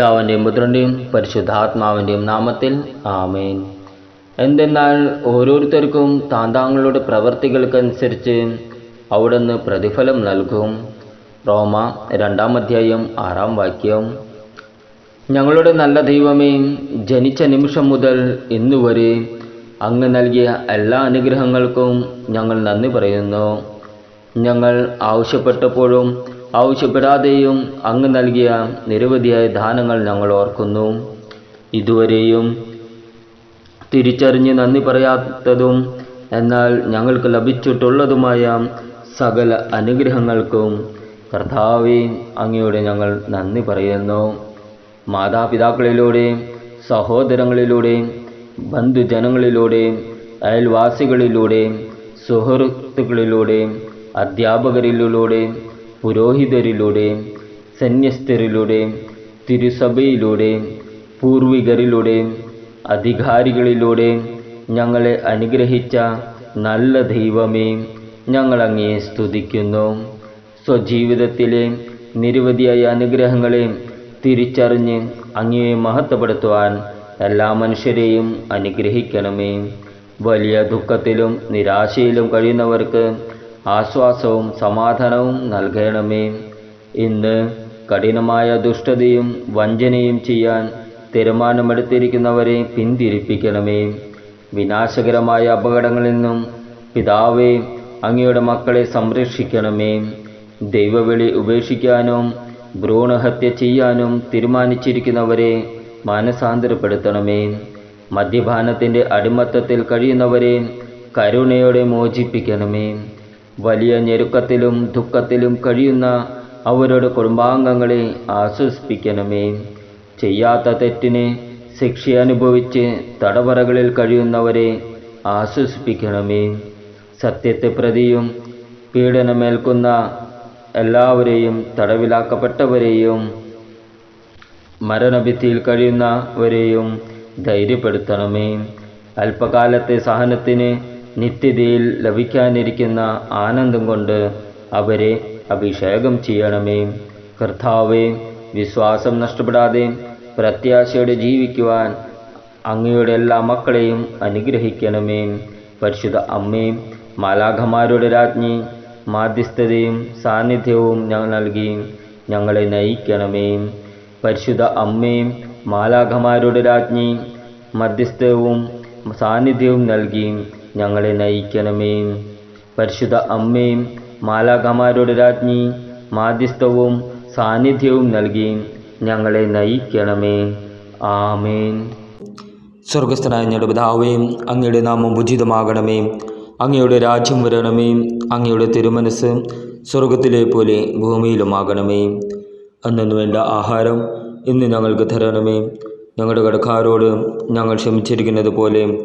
പിതാവിന്റെയും പുത്രന്റെയും പരിശുദ്ധാത്മാവിന്റെയും നാമത്തിൽ ആമേൻ. എന്തെന്നാൽ ഓരോരുത്തർക്കും താൻ താങ്കളുടെ പ്രവർത്തികൾക്കനുസരിച്ച് അവിടുന്ന് പ്രതിഫലം നൽകും. റോമ രണ്ടാം അധ്യായം ആറാം വാക്യം. ഞങ്ങളുടെ നല്ല ദൈവമേ ജനിച്ച നിമിഷം മുതൽ ഇന്നുവരെ അങ്ങ് നൽകിയ എല്ലാ അനുഗ്രഹങ്ങൾക്കും ഞങ്ങൾ നന്ദി പറയുന്നു. ഞങ്ങൾ ആവശ്യപ്പെട്ടപ്പോഴും ആവശ്യപ്പെടാതെയും അങ്ങ് നൽകിയ നിരവധിയായ ദാനങ്ങൾ ഞങ്ങൾ ഓർക്കുന്നു. ഇതുവരെയും തിരിച്ചറിഞ്ഞ് നന്ദി പറയാത്തതും എന്നാൽ ഞങ്ങൾക്ക് ലഭിച്ചിട്ടുള്ളതുമായ സകല അനുഗ്രഹങ്ങൾക്കും കർത്താവെ അങ്ങയോടെ ഞങ്ങൾ നന്ദി പറയുന്നു. മാതാപിതാക്കളിലൂടെ സഹോദരങ്ങളിലൂടെ ബന്ധുജനങ്ങളിലൂടെ അയൽവാസികളിലൂടെ സുഹൃത്തുക്കളിലൂടെ അധ്യാപകരിലൂടെ പുരോഹിതരിലൂടെ സന്യസ്തരിലൂടെ തിരുസഭയിലൂടെ പൂർവികരിലൂടെ അധികാരികളിലൂടെ ഞങ്ങളെ അനുഗ്രഹിച്ച നല്ല ദൈവമേ ഞങ്ങളങ്ങയെ സ്തുതിക്കുന്നു. സ്വജീവിതത്തിലെ നിരവധിയായ അനുഗ്രഹങ്ങളെ തിരിച്ചറിഞ്ഞ് അങ്ങയെ മഹത്വപ്പെടുത്തുവാൻ എല്ലാ മനുഷ്യരെയും അനുഗ്രഹിക്കണമേ. വലിയ ദുഃഖത്തിലും നിരാശയിലും കഴിയുന്നവർക്ക് ആശ്വാസവും സമാധാനവും നൽകണമേ. ഇന്ന് കഠിനമായ ദുഷ്ടതയും വഞ്ചനയും ചെയ്യാൻ തീരുമാനമെടുത്തിരിക്കുന്നവരെ പിന്തിരിപ്പിക്കണമേ. വിനാശകരമായ അപകടങ്ങളിൽ നിന്നും പിതാവേ അങ്ങയുടെ മക്കളെ സംരക്ഷിക്കണമേ. ദൈവവിളി ഉപേക്ഷിക്കാനും ഭ്രൂണഹത്യ ചെയ്യാനും തീരുമാനിച്ചിരിക്കുന്നവരെ മാനസാന്തരപ്പെടുത്തണമേ. മദ്യപാനത്തിന്റെ അടിമത്തത്തിൽ കഴിയുന്നവരെ കരുണയോടെ മോചിപ്പിക്കണമേ. വലിയ ഞെരുക്കത്തിലും ദുഃഖത്തിലും കഴിയുന്ന അവരുടെ കുടുംബാംഗങ്ങളെ ആശ്വസിപ്പിക്കണമേ. ചെയ്യാത്ത തെറ്റിന് ശിക്ഷ അനുഭവിച്ച് തടവറകളിൽ കഴിയുന്നവരെ ആശ്വസിപ്പിക്കണമേ. സത്യത്തെ പ്രതിയും പീഡനമേൽക്കുന്ന എല്ലാവരെയും തടവിലാക്കപ്പെട്ടവരെയും മരണഭിത്തിയിൽ കഴിയുന്നവരെയും ധൈര്യപ്പെടുത്തണമേ. അല്പകാലത്തെ സഹനത്തിന് നിത്യതയിൽ ലഭിക്കാനിരിക്കുന്ന ആനന്ദം കൊണ്ട് അവരെ അഭിഷേകം ചെയ്യണമേ. കർത്താവെ വിശ്വാസം നഷ്ടപ്പെടാതെ പ്രത്യാശയോടെ ജീവിക്കുവാൻ അങ്ങയുടെ എല്ലാ മക്കളെയും അനുഗ്രഹിക്കണമേ. പരിശുദ്ധ അമ്മേ മാലാഖമാരുടെ രാജ്ഞി മാധ്യസ്ഥതയും സാന്നിധ്യവും ഞങ്ങൾ നൽകി ഞങ്ങളെ നയിക്കണമേ. പരിശുദ്ധ അമ്മയും മാലാഖമാരുടെ രാജ്ഞി മധ്യസ്ഥവും സാന്നിധ്യവും നൽകി ഞങ്ങളെ നയിക്കണമേ. പരിശുദ്ധ അമ്മയും മാലാഖമാരുടെ രാജ്ഞി മാധ്യസ്ഥവും സാന്നിധ്യവും നൽകി ഞങ്ങളെ നയിക്കണമേ. ആമേൻ. സ്വർഗസ്ഥനായ ഞങ്ങളുടെ പിതാവേയും അങ്ങയുടെ നാമം ഉചിതമാകണമേ. അങ്ങയുടെ രാജ്യം വരണമേ. അങ്ങയുടെ തിരുമനസ് സ്വർഗത്തിലെ പോലെ ഭൂമിയിലുമാകണമേ. അന്നു വേണ്ട ആഹാരം ഇന്ന് ഞങ്ങൾക്ക് തരണമേ. ഞങ്ങളുടെ കടക്കാരോട് ഞങ്ങൾ ക്ഷമിച്ചിരിക്കുന്നത് പോലെ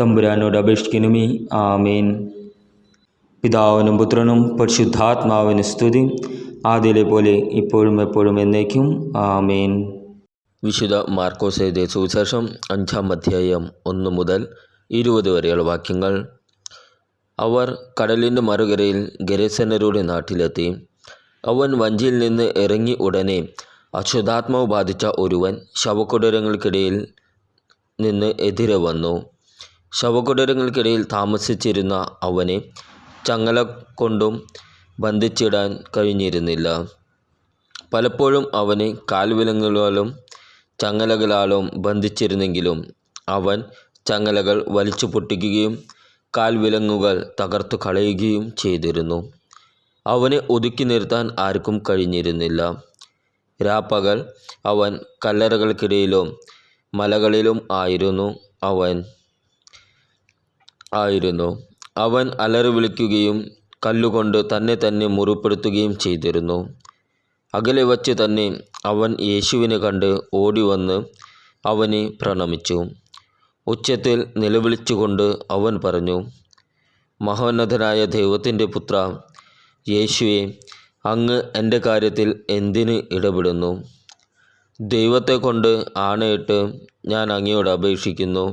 തമ്പുരാനോട് അപേക്ഷിക്കണമേ. ആമേൻ. പിതാവിനും പുത്രനും പരിശുദ്ധാത്മാവിന് സ്തുതി. ആദ്യയിലെ പോലെ ഇപ്പോഴും എപ്പോഴും എന്നേക്കും. ആമേൻ. വിശുദ്ധ മാർക്കോസ് എഴുതിയ സുവിശേഷം അഞ്ചാം അധ്യായം ഒന്ന് മുതൽ ഇരുപത് വരെയുള്ള വാക്യങ്ങൾ. അവർ കടലിന്റെ മറുകരയിൽ ഗരസനരുടെ നാട്ടിലെത്തി. അവൻ വഞ്ചിയിൽ നിന്ന് ഇറങ്ങി ഉടനെ അശുദ്ധാത്മാവ് ബാധിച്ച ഒരുവൻ ശവക്കുടരങ്ങൾക്കിടയിൽ നിന്ന് എതിരെ വന്നു. ശവകുടരങ്ങൾക്കിടയിൽ താമസിച്ചിരുന്ന അവനെ ചങ്ങല കൊണ്ടും ബന്ധിച്ചിടാൻ കഴിഞ്ഞിരുന്നില്ല. പലപ്പോഴും അവനെ കാൽവിലങ്ങുകളാലും ചങ്ങലകളാലും ബന്ധിച്ചിരുന്നെങ്കിലും അവൻ ചങ്ങലകൾ വലിച്ചു പൊട്ടിക്കുകയും കാൽവിലങ്ങുകൾ തകർത്തു കളയുകയും ചെയ്തിരുന്നു. അവനെ ഒതുക്കി നിർത്താൻ ആർക്കും കഴിഞ്ഞിരുന്നില്ല. രാപ്പകൽ അവൻ കല്ലറകൾക്കിടയിലും മലകളിലും ആയിരുന്നു അവൻ ആയിരുന്നു. അവൻ അലറി വിളിക്കുകയും കല്ലുകൊണ്ട് തന്നെ തന്നെ മുറിപ്പെടുത്തുകയും ചെയ്തിരുന്നു. അകലെ വച്ച് തന്നെ അവൻ യേശുവിനെ കണ്ട് ഓടി വന്ന് അവനെ പ്രണമിച്ചു. ഉച്ചത്തിൽ നിലവിളിച്ചുകൊണ്ട് അവൻ പറഞ്ഞു മഹോന്നതനായ ദൈവത്തിന്റെ പുത്ര യേശുവെ അങ്ങ് എന്റെ കാര്യത്തിൽ എന്തിന് ഇടപെടുന്നു? ദൈവത്തെ കൊണ്ട് ആണയിട്ട് ഞാൻ അങ്ങയോട് അപേക്ഷിക്കുന്നു.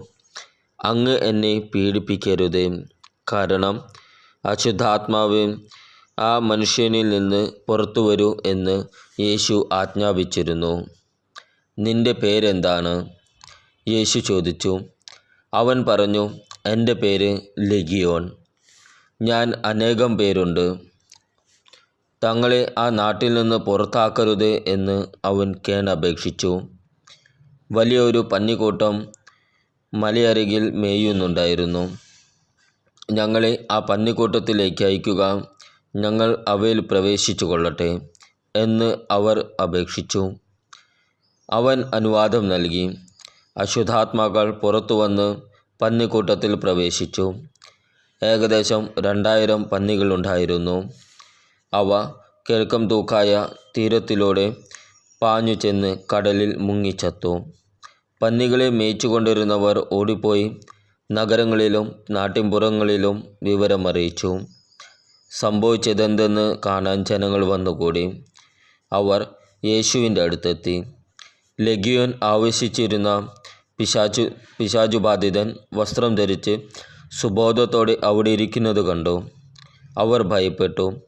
അങ്ങ് എന്നെ പീഡിപ്പിക്കരുത്. കാരണം അശുദ്ധാത്മാവ് ആ മനുഷ്യനിൽ നിന്ന് പുറത്തു വരൂ എന്ന് യേശു ആജ്ഞാപിച്ചിരുന്നു. നിന്റെ പേരെന്താണ്? യേശു ചോദിച്ചു. അവൻ പറഞ്ഞു എന്റെ പേര് ലെഗിയോൻ ഞാൻ അനേകം പേരുണ്ട്. തങ്ങളെ ആ നാട്ടിൽ നിന്ന് പുറത്താക്കരുത് എന്ന് അവൻ കേണപേക്ഷിച്ചു. വലിയൊരു പന്നിക്കൂട്ടം മലയരികിൽ മേയുന്നുണ്ടായിരുന്നു. ഞങ്ങളെ ആ പന്നിക്കൂട്ടത്തിലേക്ക് അയക്കുക. ഞങ്ങൾ അവയിൽ പ്രവേശിച്ചു കൊള്ളട്ടെ എന്ന് അവർ അപേക്ഷിച്ചു. അവൻ അനുവാദം നൽകി. അശുദ്ധാത്മാക്കൾ പുറത്തു വന്ന് പന്നിക്കൂട്ടത്തിൽ പ്രവേശിച്ചു. ഏകദേശം രണ്ടായിരം പന്നികളുണ്ടായിരുന്നു അവ കിഴക്കം തൂക്കായ തീരത്തിലൂടെ പാഞ്ഞു ചെന്ന് കടലിൽ മുങ്ങിച്ചത്തു. പന്നികളെ മേയിച്ചുകൊണ്ടിരുന്നവർ ഓടിപ്പോയി നഗരങ്ങളിലും നാട്ടിൻപുറങ്ങളിലും വിവരമറിയിച്ചു. സംഭവിച്ചതെന്തെന്ന് കാണാൻ ജനങ്ങൾ വന്നുകൂടി. അവർ യേശുവിന്റെ അടുത്തെത്തി. ലഗിയോൻ ആവശ്യിച്ചിരുന്ന പിശാചു പിശാചുബാധിതൻ വസ്ത്രം ധരിച്ച് സുബോധത്തോടെ അവിടെ ഇരിക്കുന്നത് കണ്ടു. അവർ ഭയപ്പെട്ടു.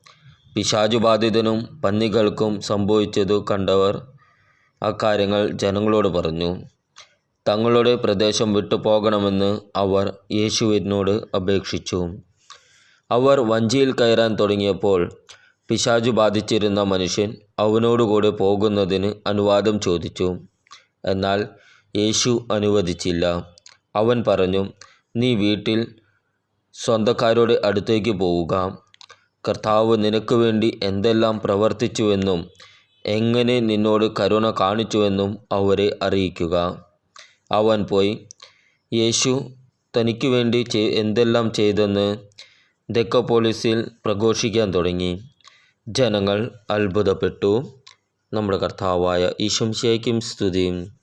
പിശാചുബാധിതനും പന്നികൾക്കും സംഭവിച്ചതു കണ്ടവർ അക്കാര്യങ്ങൾ ജനങ്ങളോട് പറഞ്ഞു. തങ്ങളുടെ പ്രദേശം വിട്ടു പോകണമെന്ന് അവർ യേശുവിനോട് അപേക്ഷിച്ചു. അവർ വഞ്ചിയിൽ കയറാൻ തുടങ്ങിയപ്പോൾ പിശാചു ബാധിച്ചിരുന്ന മനുഷ്യൻ അവനോടുകൂടെ പോകുന്നതിന് അനുവാദം ചോദിച്ചു. എന്നാൽ യേശു അനുവദിച്ചില്ല. അവൻ പറഞ്ഞു നീ വീട്ടിൽ സ്വന്തക്കാരുടെ അടുത്തേക്ക് പോവുക. കർത്താവ് നിനക്ക് വേണ്ടി എന്തെല്ലാം പ്രവർത്തിച്ചുവെന്നും എങ്ങനെ നിന്നോട് കരുണ കാണിച്ചുവെന്നും അവരെ അറിയിക്കുക. അവൻ പോയി. യേശു തനിക്ക് വേണ്ടി എന്തെല്ലാം ചെയ്തെന്ന് ദെക്കപ്പോളിസിൽ പ്രഘോഷിക്കാൻ തുടങ്ങി. ജനങ്ങൾ അത്ഭുതപ്പെട്ടു. നമ്മുടെ കർത്താവായ ഈശംശയ്ക്കും സ്തുതിയും.